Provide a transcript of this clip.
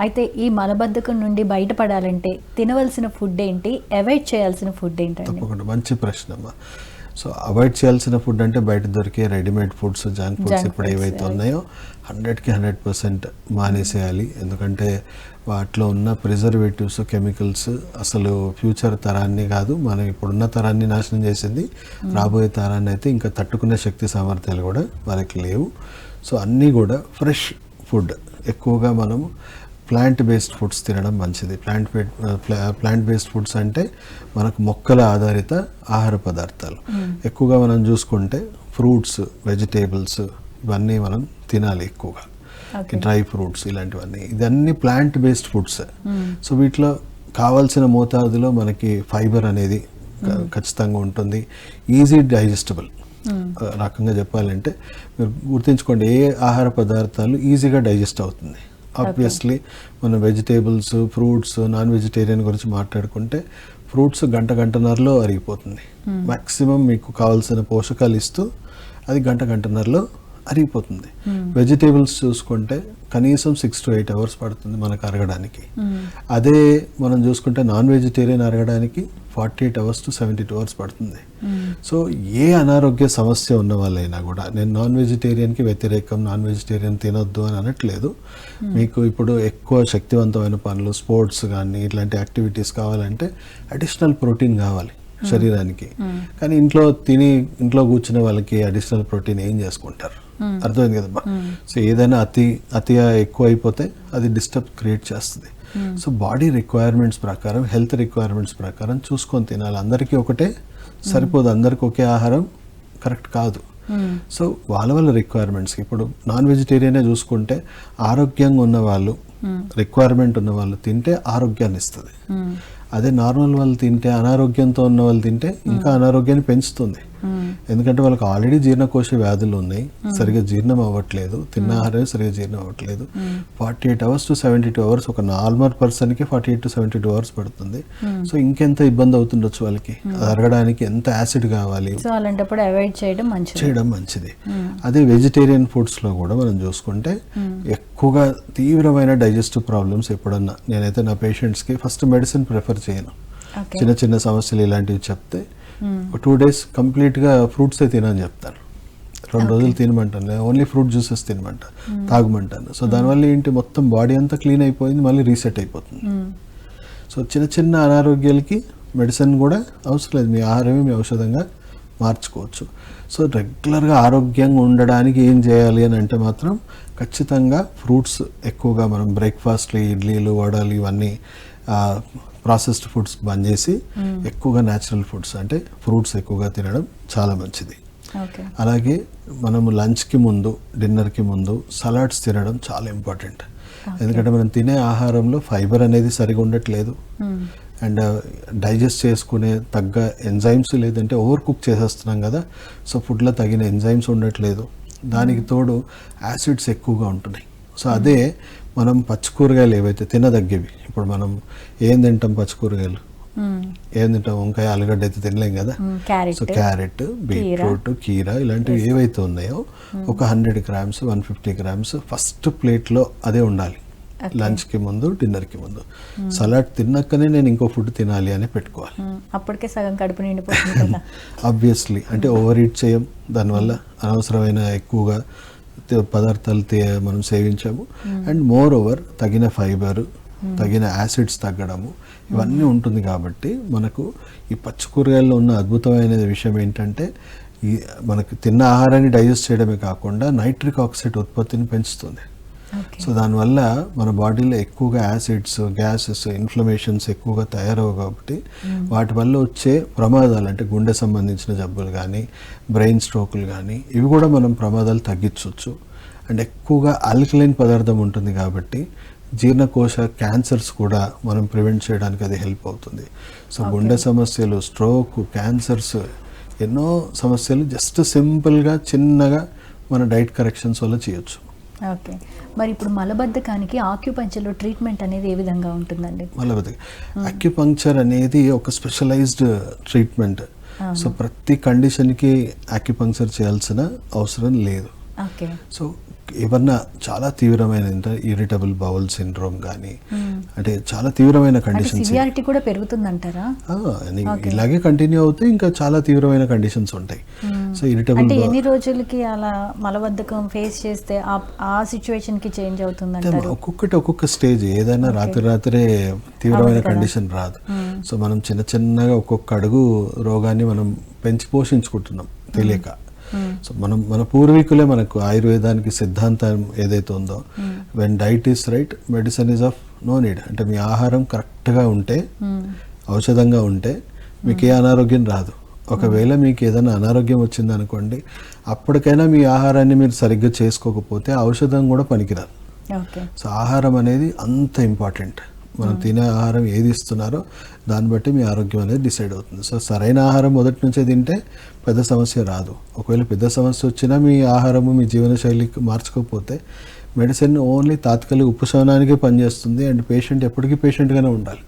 అయితే ఈ మలబద్ధకం నుండి బయటపడాలంటే తినవలసిన ఫుడ్ ఏంటి? అవాయిడ్ చేయాల్సిన ఫుడ్ ఏంటండి? తప్పకుండా. మంచి ప్రశ్న అమ్మా. సో అవాయిడ్ చేయాల్సిన ఫుడ్ అంటే బయట దొరికే రెడీమేడ్ ఫుడ్స్ జంక్ ఫుడ్స్ ఇప్పుడు ఏవైతే. ఉన్నాయో హండ్రెడ్కి హండ్రెడ్ పర్సెంట్ మానేసేయాలి. ఎందుకంటే వాటిలో ఉన్న ప్రిజర్వేటివ్స్ కెమికల్స్ అసలు ఫ్యూచర్ తరాన్ని కాదు మనం ఇప్పుడున్న తరాన్ని నాశనం చేసింది. రాబోయే తరాన్ని అయితే ఇంకా తట్టుకునే శక్తి సామర్థ్యాలు కూడా వాళ్ళకి లేవు. సో అన్నీ కూడా ఫ్రెష్ ఫుడ్ ఎక్కువగా మనము ప్లాంట్ బేస్డ్ ఫుడ్స్ తినడం మంచిది. ప్లాంట్ ప్లాంట్ బేస్డ్ ఫుడ్స్ అంటే మనకు మొక్కల ఆధారిత ఆహార పదార్థాలు. ఎక్కువగా మనం చూసుకుంటే ఫ్రూట్స్ వెజిటేబుల్స్ ఇవన్నీ మనం తినాలి ఎక్కువగా. డ్రై ఫ్రూట్స్ ఇలాంటివన్నీ. ఇదన్నీ ప్లాంట్ బేస్డ్ ఫుడ్స్. సో వీటిలో కావాల్సిన మోతాదులో మనకి ఫైబర్ అనేది ఖచ్చితంగా ఉంటుంది. Easy digestible. రకంగా చెప్పాలంటే మీరు గుర్తుంచుకోండి ఏ ఆహార పదార్థాలు ఈజీగా డైజెస్ట్ అవుతుంది? ఆబ్వియస్లీ మన వెజిటేబుల్స్ ఫ్రూట్స్ నాన్ వెజిటేరియన్ గురించి మాట్లాడుకుంటే ఫ్రూట్స్ గంట గంటన్నరలో అరిగిపోతుంది. మ్యాక్సిమం మీకు కావాల్సిన పోషకాలు ఇస్తూ అది గంట గంటన్నరలో అరిగిపోతుంది. వెజిటేబుల్స్ చూసుకుంటే కనీసం సిక్స్ టు ఎయిట్ అవర్స్ పడుతుంది మనకు అరగడానికి. అదే మనం చూసుకుంటే non vegetarian అరగడానికి forty eight hours to seventy two hours పడుతుంది సో ఏ అనారోగ్య సమస్య ఉన్న వాళ్ళైనా కూడా నేను నాన్ వెజిటేరియన్కి వ్యతిరేకం నాన్ వెజిటేరియన్ తినొద్దు అని అనట్లేదు. మీకు ఇప్పుడు ఎక్కువ శక్తివంతమైన పనులు స్పోర్ట్స్ కానీ ఇట్లాంటి యాక్టివిటీస్ కావాలంటే అడిషనల్ ప్రోటీన్ కావాలి శరీరానికి. కానీ ఇంట్లో తిని ఇంట్లో కూర్చునే వాళ్ళకి అడిషనల్ ప్రోటీన్ ఏం చేసుకుంటారు? అర్థమైంది కదమ్మా? సో ఏదైనా అతి అతిగా ఎక్కువ అయిపోతే అది డిస్టర్బ్ క్రియేట్ చేస్తుంది. సో బాడీ రిక్వైర్మెంట్స్ ప్రకారం హెల్త్ రిక్వైర్మెంట్స్ ప్రకారం చూసుకొని తినాలి. అందరికీ ఒకటే సరిపోదు అందరికి ఒకే ఆహారం కరెక్ట్ కాదు. సో వాళ్ళ వాళ్ళ రిక్వైర్మెంట్స్. ఇప్పుడు నాన్ వెజిటేరియనే చూసుకుంటే ఆరోగ్యంగా ఉన్న వాళ్ళు రిక్వైర్మెంట్ ఉన్న వాళ్ళు తింటే ఆరోగ్యాన్ని ఇస్తుంది. అదే నార్మల్ వాళ్ళు తింటే అనారోగ్యంతో ఉన్న వాళ్ళు తింటే ఇంకా అనారోగ్యాన్ని పెంచుతుంది. ఎందుకంటే వాళ్ళకి ఆల్రెడీ జీర్ణకోశ వ్యాధులు ఉన్నాయి. సరిగా జీర్ణం అవ్వట్లేదు. తిన్న ఆహారం సరిగా జీర్ణం అవ్వట్లేదు. Forty eight hours to seventy two hours ఒక నార్మల్ పర్సన్కి forty eight to seventy two hours పడుతుంది. సో ఇంకెంత ఇబ్బంది అవుతుండొచ్చు వాళ్ళకి? అరగడానికి ఎంత యాసిడ్ కావాలి? సో అలాంటప్పుడు అవాయిడ్ చేయడం మంచిది. చేయడం మంచిది. అదే వెజిటేరియన్ ఫుడ్స్లో కూడా మనం చూసుకుంటే ఎక్కువగా తీవ్రమైన డైజెస్టివ్ ప్రాబ్లమ్స్ ఎప్పుడన్నా నేనైతే నా పేషెంట్స్కి ఫస్ట్ మెడిసిన్ ప్రిఫర్ చేయను. చిన్న చిన్న సమస్యలు ఇలాంటివి చెప్తే టూ డేస్ కంప్లీట్గా ఫ్రూట్సే తినని చెప్తాను రెండు రోజులు తినమంటాను ఓన్లీ ఫ్రూట్ జ్యూసెస్ తినమంటాను తాగమంటాను. సో దానివల్ల ఏంటి మొత్తం బాడీ అంతా క్లీన్ అయిపోయింది మళ్ళీ రీసెట్ అయిపోతుంది. సో చిన్న చిన్న అనారోగ్యాలకి మెడిసిన్ కూడా అవసరం లేదు మీ ఆహారమే మీ ఔషధంగా మార్చుకోవచ్చు. సో రెగ్యులర్గా ఆరోగ్యంగా ఉండడానికి ఏం చేయాలి అని అంటే మాత్రం ఖచ్చితంగా ఫ్రూట్స్ ఎక్కువగా మనం బ్రేక్ఫాస్ట్లు ఇడ్లీలు వడలు ఇవన్నీ ప్రాసెస్డ్ ఫుడ్స్ బంద్ చేసి ఎక్కువగా న్యాచురల్ ఫుడ్స్ అంటే ఫ్రూట్స్ ఎక్కువగా తినడం చాలా మంచిది. అలాగే మనము లంచ్కి ముందు డిన్నర్కి ముందు సలాడ్స్ తినడం చాలా ఇంపార్టెంట్. ఎందుకంటే మనం తినే ఆహారంలో ఫైబర్ అనేది సరిగా ఉండట్లేదు. అండ్ డైజెస్ట్ చేసుకునే తగ్గ ఎంజైమ్స్ లేదంటే ఓవర్ కుక్ చేసేస్తున్నాం కదా సో ఫుడ్లో తగిన ఎంజైమ్స్ ఉండట్లేదు. దానికి తోడు యాసిడ్స్ ఎక్కువగా ఉంటున్నాయి. సో అదే మనం పచ్చి కూరగాయలు ఏవైతే తినదగ్గేవి ఇప్పుడు మనం ఏం తింటాం పచ్చి కూరగాయలు ఏం తింటాం? వంకాయ ఆలుగడ్డ అయితే తినలేం కదా? సో క్యారెట్ బీట్రూట్ కీరా ఇలాంటివి ఏవైతే ఉన్నాయో ఒక hundred grams one fifty grams first ప్లేట్లో అదే ఉండాలి. లంచ్కి ముందు డిన్నర్కి ముందు. సలాడ్ తిన్నాకనే నేను ఇంకో ఫుడ్ తినాలి అని పెట్టుకోవాలి. అప్పటికే సగం కడుపు నిండిపోతుంది ఆబ్వియస్లీ అంటే ఓవర్ ఈట్ చేయం. దానివల్ల అనవసరమైన ఎక్కువగా పదార్థాలు తే- మనం సేవించాము. అండ్ మోర్ ఓవర్ తగిన ఫైబర్ తగిన యాసిడ్స్ తగ్గడము ఇవన్నీ ఉంటుంది కాబట్టి మనకు ఈ పచ్చి కూరగాయల్లో ఉన్న అద్భుతమైన విషయం ఏంటంటే ఈ మనకు తిన్న ఆహారాన్ని డైజెస్ట్ చేయడమే కాకుండా నైట్రిక్ ఆక్సైడ్ ఉత్పత్తిని పెంచుతుంది. సో దానివల్ల మన బాడీలో ఎక్కువగా యాసిడ్స్ గ్యాసెస్ ఇన్ఫ్లమేషన్స్ ఎక్కువగా తయారవు కాబట్టి వాటి వల్ల వచ్చే ప్రమాదాలు అంటే గుండె సంబంధించిన జబ్బులు కానీ బ్రెయిన్ స్ట్రోకులు కానీ ఇవి కూడా మనం ప్రమాదాలు తగ్గించవచ్చు. అండ్ ఎక్కువగా ఆల్కలైన్ పదార్థం ఉంటుంది కాబట్టి జీర్ణకోశ క్యాన్సర్స్ కూడా మనం ప్రివెంట్ చేయడానికి అది హెల్ప్ అవుతుంది. సో గుండె సమస్యలు స్ట్రోక్ క్యాన్సర్స్ ఎన్నో సమస్యలు జస్ట్ సింపుల్గా చిన్నగా మన డైట్ కరెక్షన్స్ వల్ల చేయొచ్చు. ఓకే. మరి ఇప్పుడు మలబద్ధకానికి ఆక్యుపంచర్లో ట్రీట్మెంట్ అనేది ఏ విధంగా ఉంటుందండి? మలబద్ధకం. అక్యుపంక్చర్ అనేది ఒక స్పెషలైజ్డ్ ట్రీట్మెంట్. సో ప్రతి కండిషన్కి అక్యుపంక్చర్ చేయాల్సిన అవసరం లేదు. ఓకే. సో ఏమన్నా చాలా తీవ్రమైన ఇరిటబుల్ బౌల్ సిండ్రోమ్ కానీ అంటే చాలా తీవ్రమైన కండిషన్స్ కూడా పెరుగుతుందంటారా? ఇలాగే కంటిన్యూ అవుతే ఇంకా చాలా తీవ్రమైన కండిషన్స్ ఉంటాయి. సో ఇరిటబుల్ అంటే ఎన్ని రోజులకి అలా మలబద్ధకం ఫేస్ చేస్తే ఆ- ఆ సిచ్యువేషన్కి చేంజ్ అవుతుంది ఒక్కొక్కటి ఒక్కొక్క స్టేజ్ ఏదైనా రాత్రి రాత్రే తీవ్రమైన కండిషన్ రాదు. సో మనం చిన్న చిన్నగా ఒక్కొక్క అడుగు రోగాన్ని మనం పెంచి పోషించుకుంటున్నాం తెలియక. సో మనం మన పూర్వీకులే మనకు ఆయుర్వేదానికి సిద్ధాంతం ఏదైతే ఉందో when diet is right medicine is of no need అంటే మీ ఆహారం కరెక్ట్గా ఉంటే ఔషధంగా ఉంటే మీకు ఏ అనారోగ్యం రాదు. ఒకవేళ మీకు ఏదైనా అనారోగ్యం వచ్చింది అనుకోండి అప్పటికైనా మీ ఆహారాన్ని మీరు సరిగ్గా చేసుకోకపోతే ఔషధం కూడా పనికిరాదు. సో ఆహారం అనేది అంత ఇంపార్టెంట్. మనం తినే ఆహారం ఏది ఇస్తున్నారో దాన్ని బట్టి మీ ఆరోగ్యం అనేది డిసైడ్ అవుతుంది. సో సరైన ఆహారం మొదటి నుంచే తింటే పెద్ద సమస్య రాదు. ఒకవేళ పెద్ద సమస్య వచ్చినా మీ ఆహారము మీ జీవనశైలి మార్చుకోకపోతే మెడిసిన్ ఓన్లీ తాత్కాలిక ఉపశమనానికే పనిచేస్తుంది అండ్ పేషెంట్ ఎప్పటికీ పేషెంట్గానే ఉండాలి.